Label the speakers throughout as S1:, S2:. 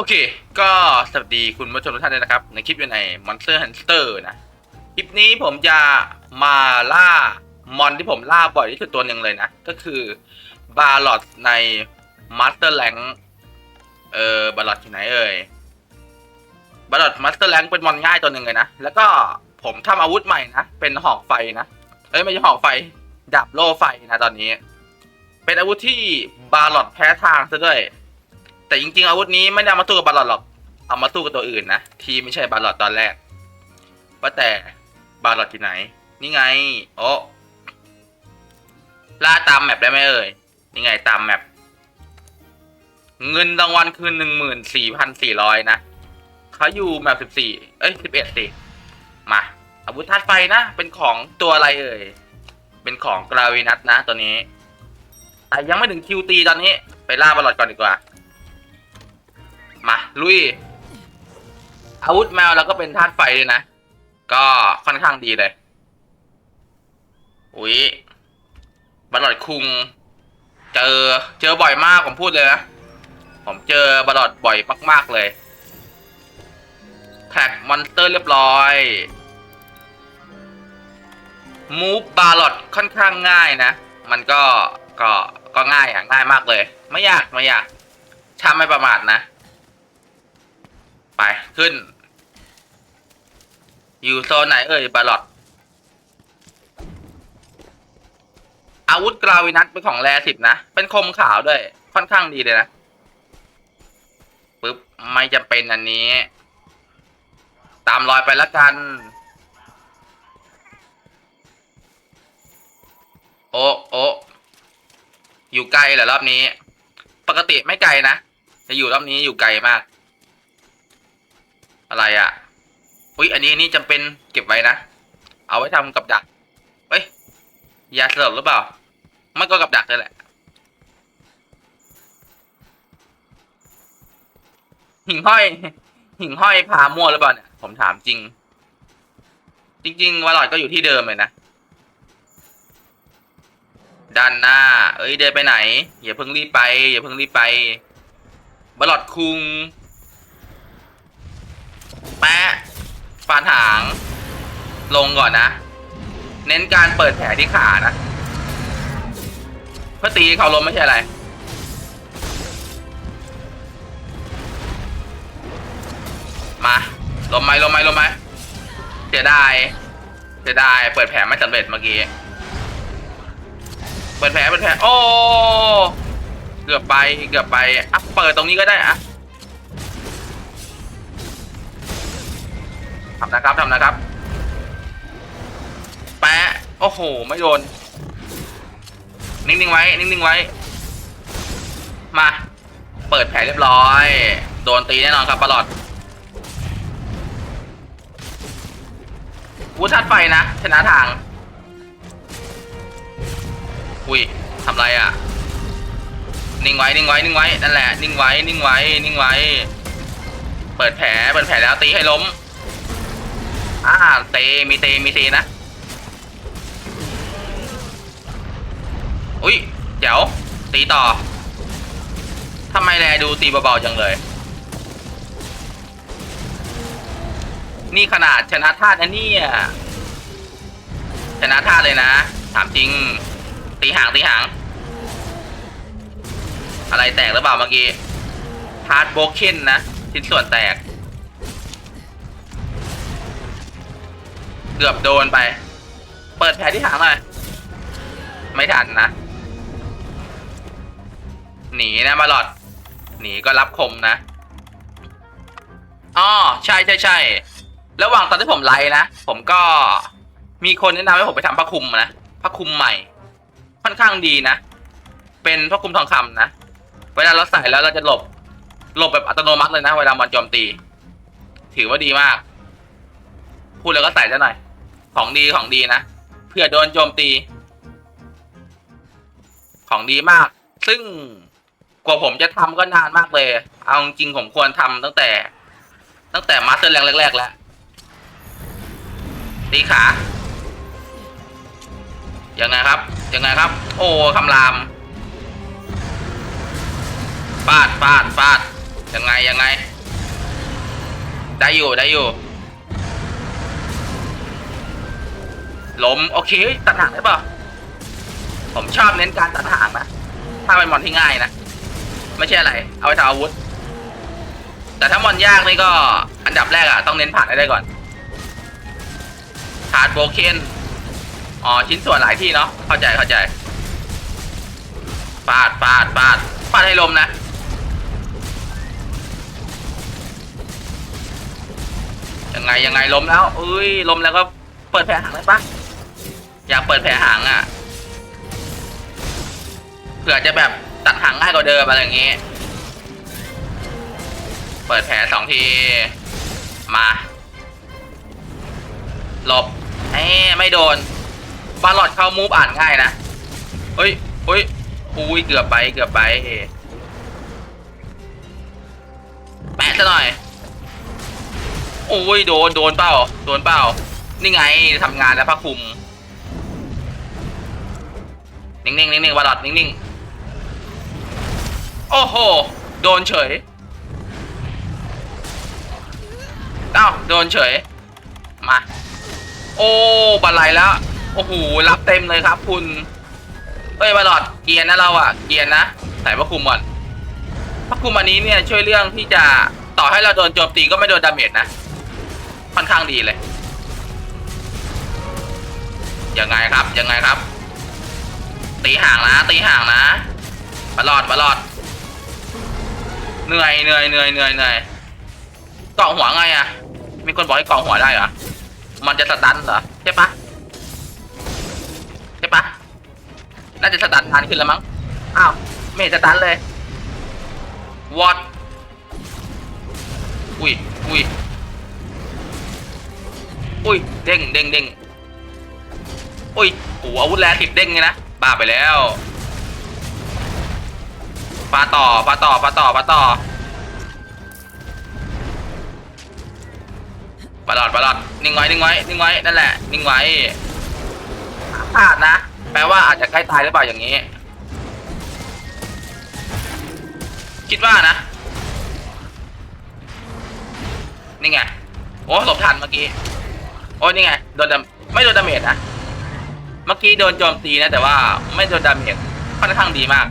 S1: โอเค ก็สวัสดีคุณผู้ชมทุกท่านเลยนะครับ ในคลิปอยู่ใน Monster Hunter นะ คลิปนี้ผมจะมาล่ามอนที่ผมล่าบ่อยที่สุดตัวหนึ่งเลยนะ ก็คือบาลอดใน Master Rank เออบาลอดที่ไหนเอ่ยบาลอด Master Rank เป็นมอนง่ายตัวหนึ่งเลยนะ แล้วก็ผมทำอาวุธใหม่นะ เป็นหอกไฟนะ เอ้ยไม่ใช่หอกไฟดับโล่ไฟนะตอนนี้ เป็นอาวุธที่บาลอดแพ้ทางซะด้วย แต่จริงๆอาวุธนี้ไม่ได้เอามาสู้กับบาลอดหรอก เอามาสู้กับตัวอื่นนะ ที่ไม่ใช่บาลอดตอนแรก ว่าแต่บาลอดที่ไหน นี่ไง โอ้ล่าตามแมปได้ไหมเอ่ย นี่ไงตามแมป เงินรางวัลคือหนึ่งหมื่นสี่พันสี่ร้อยนะ เขาอยู่แมปสิบสี่ เอ้ยสิบเอ็ดสิ มา อาวุธธาตุไฟนะ เป็นของตัวอะไรเอ่ย เป็นของกราวินัสนะตัวนี้แต่ยังไม่ถึงคิวตีตอนนี้ ไปล่าบอลลอดก่อนดีกว่า มาลุย อาวุธแมวแล้วก็เป็นธาตุไฟเลยนะ ก็ค่อนข้างดีเลย อุ๊ยบอลลอดคุง เจอเจอบ่อยมากผมพูดเลยนะ ผมเจอบอลลอดบ่อยมาก ๆ เลยแท็กมอนสเตอร์เรียบร้อยมูฟบาลอดค่อนข้างง่ายนะ มันก็ก็ก็ง่ายอะง่ายมากเลย ไม่ยากไม่ยากช้าไม่ประมาทนะ ไปขึ้น อยู่โซนไหนเอ่ยบาลอดอาวุธกราวินัสเป็นของแรสิบนะ เป็นคมขาวด้วย ค่อนข้างดีเลยนะปึ๊บ ไม่จำเป็นอันนี้ ตามรอยไปแล้วกัน โอ้โอ้อยู่ไกลเหรอรอบนี้ ปกติไม่ไกลนะ จะอยู่รอบนี้อยู่ไกลมาก อะไรอะ่ะอุ้ยอันนี้อันนี่จำเป็นเก็บไว้นะ เอาไว้ทำกับดักเฮ้ยยาสลบหรือเปล่าไม่ก็กับดักเลยแหละหิ่งห้อย หิ่งห้อยพามั่วหรือเปล่าเนี่ยผมถามจริง จริงๆวาลอดก็อยู่ที่เดิมเลยนะด้านหน้า เอ้ยเดินไปไหน อย่าเพิ่งรีบไป อย่าเพิ่งรีบไปบลอดคุง แปะฟาดหาง ลงก่อนนะ เน้นการเปิดแผลที่ขานะเพื่อตีเขาลมไม่ใช่อะไรมาลมไหมลมไหมลมไหมเสียดายเสียดายเปิดแผลไม่สำเร็จเมื่อกี้ เปิดแผลเปิดแผลโอ้ เกือบไป เกือบไปอะเปิดตรงนี้ก็ได้อะ ทำนะครับทำนะครับ แปะ โอ้โห ไม่โดน นิ่งๆไว้ นิ่งๆไว้ มา เปิดแผลเรียบร้อย โดนตีแน่นอนครับปลอดวูทัดไฟนะ ชนะทาง อุ้ยทำไรอะ นิ่งไว้ นิ่งไว้ นิ่งไว้ นั่นแหละ นิ่งไว้ นิ่งไว้ นิ่งไว้ เปิดแผล เปิดแผลแล้วตีให้ล้ม อ่าเตมีเตมีเตนะ อุ้ยเดี๋ยวตีต่อทำไมแลดูตีเบาๆจังเลย นี่ขนาดชนะธาตุนะเนี่ยชนะธาตุเลยนะ ถามจริง ตีหางตีหาง อะไรแตกหรือเปล่าเมื่อกี้พาร์ทโบเคนนะชิ้นส่วนแตก เกือบโดนไป เปิดแผลที่หางหน่อย ไม่ทันนะ หนีนะมาหลอด หนีก็รับคมนะอ๋อใช่ใช่ใช่ระหว่างตอนที่ผมไลฟ์นะ ผมก็มีคนแนะนำให้ผมไปทำผ้าคลุมนะผ้าคลุมใหม่ ค่อนข้างดีนะ เป็นผ้าคลุมทองคำนะ เวลาเราใส่แล้วเราจะหลบ หลบแบบอัตโนมัติเลยนะ เวลามันโจมตี ถือว่าดีมาก พูดแล้วก็ใส่ซะหน่อย ของดีของดีนะเพื่อโดนโจมตี ของดีมาก ซึ่งกว่าผมจะทำก็นานมากเลย เอาจริงผมควรทำตั้งแต่ ตั้งแต่มาสเตอร์แรงแรก ๆ แล้วตีขายังไงครับยังไงครับ โอ้คำรามฟาดฟาดฟาดยังไงยังไง ได้อยู่ได้อยู่ ล้มโอเคตัดหางได้ป่ะผมชอบเน้นการตัดหางนะถ้าเป็นมอนที่ง่ายนะ ไม่ใช่อะไร เอาไปทำอาวุธ แต่ถ้ามอนยากนี่ก็อันดับแรกอะต้องเน้นผ่านให้ได้ก่อนผ่านโบเคนอ๋อชิ้นส่วนหลายที่เนาะเข้าใจเข้าใจปาดปาดปาดปาดให้ลมนะยังไงยังไงล้มแล้วเอ้ยล้มแล้วก็เปิดแผลหางได้ปะ อยากเปิดแผลหางอะเผื่อจะแบบตัดหางง่ายกว่าเดิมอะไรอย่างงี้ เปิดแผลสองที มาหลบเอ้ไม่โดน บาลอดเข้ามูฟอ่านง่ายนะเฮ้ยเฮ้ยอุ้ยเกือบไปเกือบไปแปะซะหน่อยโอ้ยโดนโดนเปล่าโดนเปล่านี่ไงทำงานแล้วพระคุม นิ่งๆนิ่งๆวาลอดนิ่งๆ โอ้โห โดนเฉยเอ้าโดนเฉย มา โอ้บันไลแล้ว โอ้โห รับเต็มเลยครับคุณ เอ้ยบาลอดเกียร์นะเราอะเกียร์นะ ใส่พระคุมก่อนพระคุมอันนี้เนี่ยช่วยเรื่องที่จะต่อให้เราโดนโจมตีก็ไม่โดนดาเมจนะ ค่อนข้างดีเลยยังไงครับยังไงครับ ตีห่างนะ ตีห่างนะบาลอดบาลอด เหนื่อยเหนื่อยเหนื่อยเหนื่อยเหนื่อยเกาะหัวไงอะมีคนบอกให้เกาะหัวได้เหรอ มันจะสตันเหรอใช่ปะใช่ปะน่าจะสตันทานขึ้นแล้วมั้ง อ้าว ไม่เห็นสตันเลยวอดอุ้ยอุ้ยอุ้ย เด้งเด้งเด้งอุ้ยโอ้โหอาวุธแรงติดเด้งไงนะ บ้าไปแล้วปาต่อปาต่อปาต่อปาต่อปลาหลอดปลาหลอดนิ่งไว้นิ่งไว้นิ่งไว้นั่นแหละ นิ่งไว้พลาดนะ แปลว่าอาจจะใกล้ตายหรือเปล่าอย่างนี้ คิดว่านะ นี่ไง โอ้หลบทันเมื่อกี้ โอ้นี่ไง โดนดไม่โดนดาเมจนะ เมื่อกี้โดนโจมตีนะ แต่ว่าไม่โดนดาเมจค่อนข้างดีมาก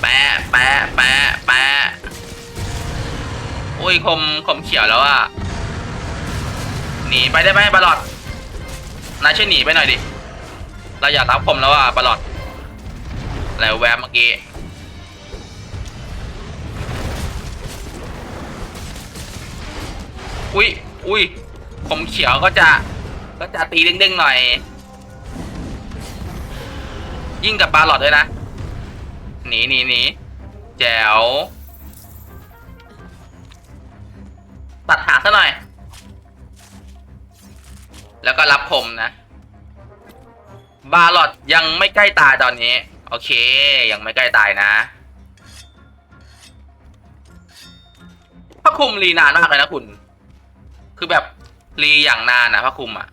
S1: แปะแปะแปะแปะอุ้ยคมคมเขียวแล้วอะหนีไปได้ไหมบาลอดนายช่วยหนีไปหน่อยดิ เราอยากรับคมแล้วอะบาลอดแล้วแวบเมื่อกี้อุ้ยอุ้ยผมเขียวก็จะ ก็จะตีเด้งๆหน่อย ยิ่งกับบาหลอดด้วยนะ หนีหนีหนีแจ๋ว ตัดหางซะหน่อย แล้วก็รับคมนะ บาหลอดยังไม่ใกล้ตายตอนนี้ โอเค ยังไม่ใกล้ตายนะพระคุมรีนานมากเลยนะคุณ คือแบบรีอย่างนานนะพระคุมอะ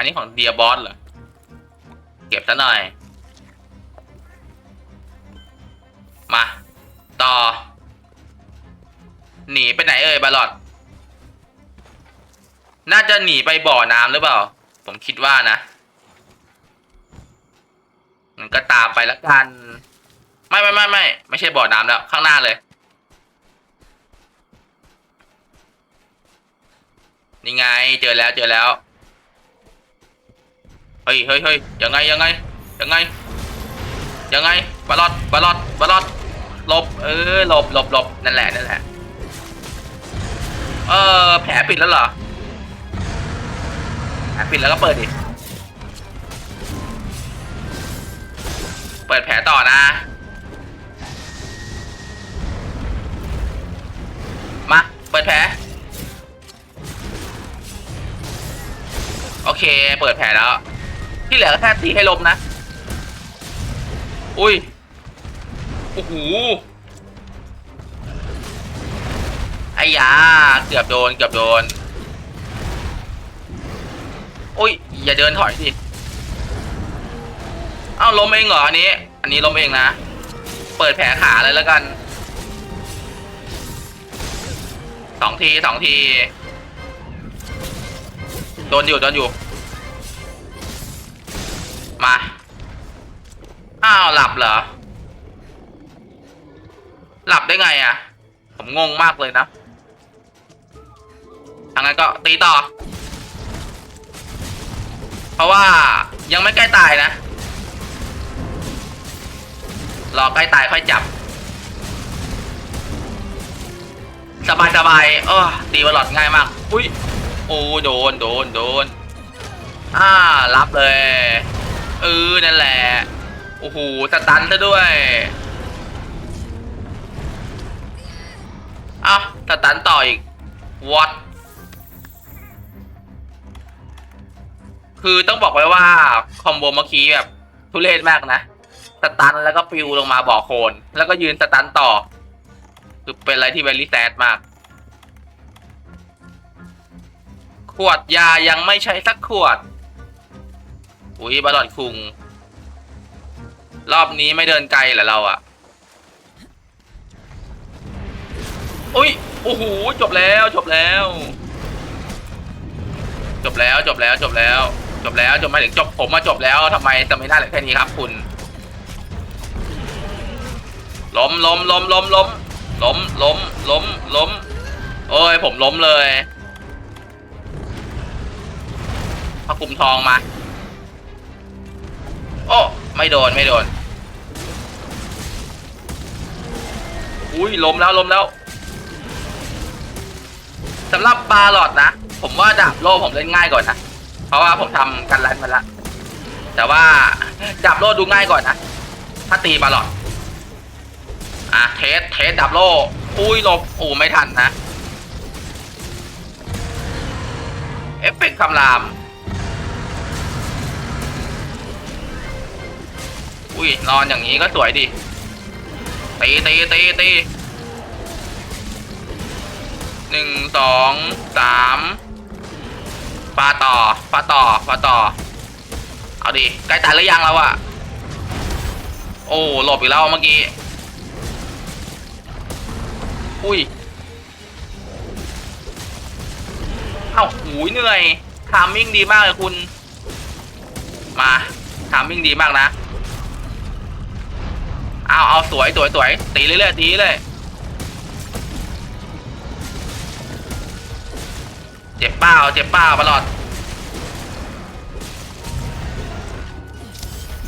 S1: อันนี้ของเดียบอสเหรอ เก็บซะหน่อย มา ต่อ หนีไปไหนเอ่ยบาลอด น่าจะหนีไปบ่อน้ำหรือเปล่า ผมคิดว่านะ มันก็ตามไปแล้วกัน ไม่ไม่ไม่ไม่ไม่ใช่บ่อน้ำแล้ว ข้างหน้าเลย นี่ไง เจอแล้วเจอแล้ว เฮ้ยเฮ้ยเฮ้ยยังไงยังไงยังไงยังไงบาลอดบาลอดบาลอดหลบเออหลบหลบหลบนั่นแหละนั่นแหละเออแผลปิดแล้วเหรอแผลปิดแล้วก็เปิดดิเปิดแผลต่อนะ มาเปิดแผลโอเค เปิดแผลแล้ว ที่เหลือแค่ตีให้ลมนะ อุ้ย โอ้โหไอ้ยา เกือบโดน เกือบโดน อุ้ย อย่าเดินถอยสิเอ้าล้มเองเหรออันนี้ อันนี้ล้มเองนะ เปิดแผลขาเลยแล้วกันสองทีสองที โดนอยู่ โดนอยู่ มา อ้าว หลับเหรอ หลับได้ไงอะ่ะ ผมงงมากเลยนะทางนั้นก็ตีต่อ เพราะว่ายังไม่ใกล้ตายนะ รอใกล้ตายค่อยจับ สบายสบายๆเออตีบอลลอดง่ายมาก อุ้ย โอ้โดน โดน โดน อ่า รับเลย เออ นั่นแหละ โอ้โห สตันซะด้วยเอ้าสตันต่ออีก what คือต้องบอกไว้ว่า คอมโบเมื่อกี้แบบ ทุเรศมากนะ สตันแล้วก็ปิวลงมาบ่อโคลนแล้วก็ยืนสตันต่อ คือเป็นอะไรที่เวลี่แซดมาก ขวดยายังไม่ใช้สักขวด อุ้ยบาลอดคุง รอบนี้ไม่เดินไกลเหรอเราอะอุ้ยโอ้โหจบแล้วจบแล้ว จบแล้วจบแล้วจบแล้ว จบแล้วจบมาถึงจบผมมาจบแล้วทำไมจะไม่ได้เหลือแค่นี้ครับ คุณล้มล้มล้มล้มล้มล้มล้มล้มล้มโอ้ยผมล้มเลยพระคุมทองมา โอ้ไม่โดนไม่โดนอุ้ยล้มแล้วล้มแล้วสำหรับบาลอดนะ ผมว่าดาบโล่ผมเล่นง่ายก่อนนะ เพราะว่าผมทำกันรันมาละแต่ว่าดาบโล่ดูง่ายก่อนนะ ถ้าตีบาลอดอะเทสเทสดาบโล่อุ้ยหลบอู้ไม่ทันนะ เอฟเฟกต์คำราม อุ้ยนอนอย่างนี้ก็สวยดิตีตีตีตีหนึ่งสองสามปาต่อปาต่อปาต่อ เอาดิใกล้ตายหรือยังแล้วอะโอ้หลบอีกแล้วเมื่อกี้ อุ้ยเอ้าหูยเหนื่อยทามมิ่งดีมากเลยคุณ มาทามมิ่งดีมากนะ เอาเอาสวยสวยสวยตีเรื่อยๆตีเรื่อยเจ็บเป้าเจ็บเป้าตลอด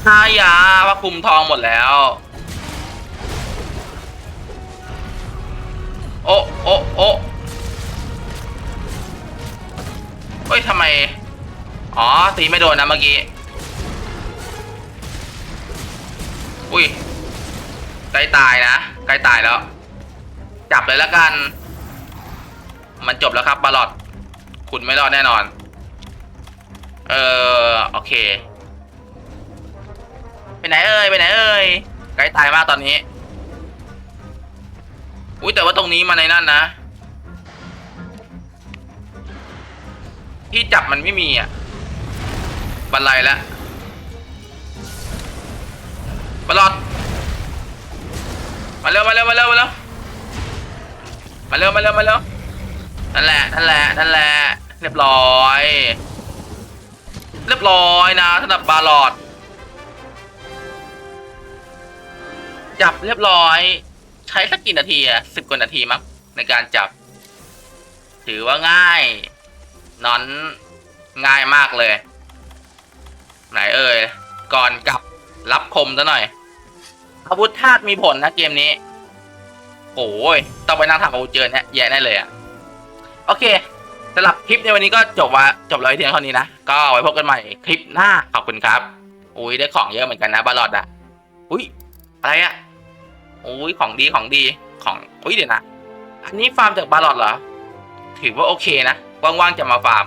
S1: หายาว่าคุมทองหมดแล้ว โอ้โอ้โอ้เฮ้ยทำไม อ๋อตีไม่โดนนะเมื่อกี้ อุ้ย ใกล้ตายนะใกล้ตายแล้ว จับเลยแล้วกัน มันจบแล้วครับบาลอดคุณไม่รอดแน่นอน เออโอเค ไปไหนเอ่ยไปไหนเอ่ยใกล้ตายมากตอนนี้ อุ้ยแต่ว่าตรงนี้มาในนั่นนะ ที่จับมันไม่มีอะบันไลแล้วบาลอด มาเร็วมาเร็วมาเร็วมาเร็วมาเร็วมาเร็วมาเร็วนั่นแหละนั่นแหละนั่นแหละเรียบร้อย เรียบร้อยนะสำหรับบาลอดจับเรียบร้อย ใช้สักกี่นาทีอะสิบกว่านาทีมั้งในการจับ ถือว่าง่ายนอนง่ายมากเลย ไหนเอ่ยก่อนกลับรับคมซะหน่อย อาวุธธาตุมีผลนะเกมนี้โอ้ยต้องไปนั่งทำอาวุธเจอเนี่ยแย่แน่เลยอะโอเคสำหรับคลิปในวันนี้ก็จบว่าจบเลยเพียงเท่านี้นะ ก็ไว้พบกันใหม่คลิปหน้าขอบคุณครับ อุ้ยได้ของเยอะเหมือนกันนะบาลอดอะอุ้ยอะไรอะอุ้ยของดีของดีของอุ้ยเดี๋ยวนะ อันนี้ฟาร์มจากบาลอดเหรอ ถือว่าโอเคนะว่างๆจะมาฟาร์ม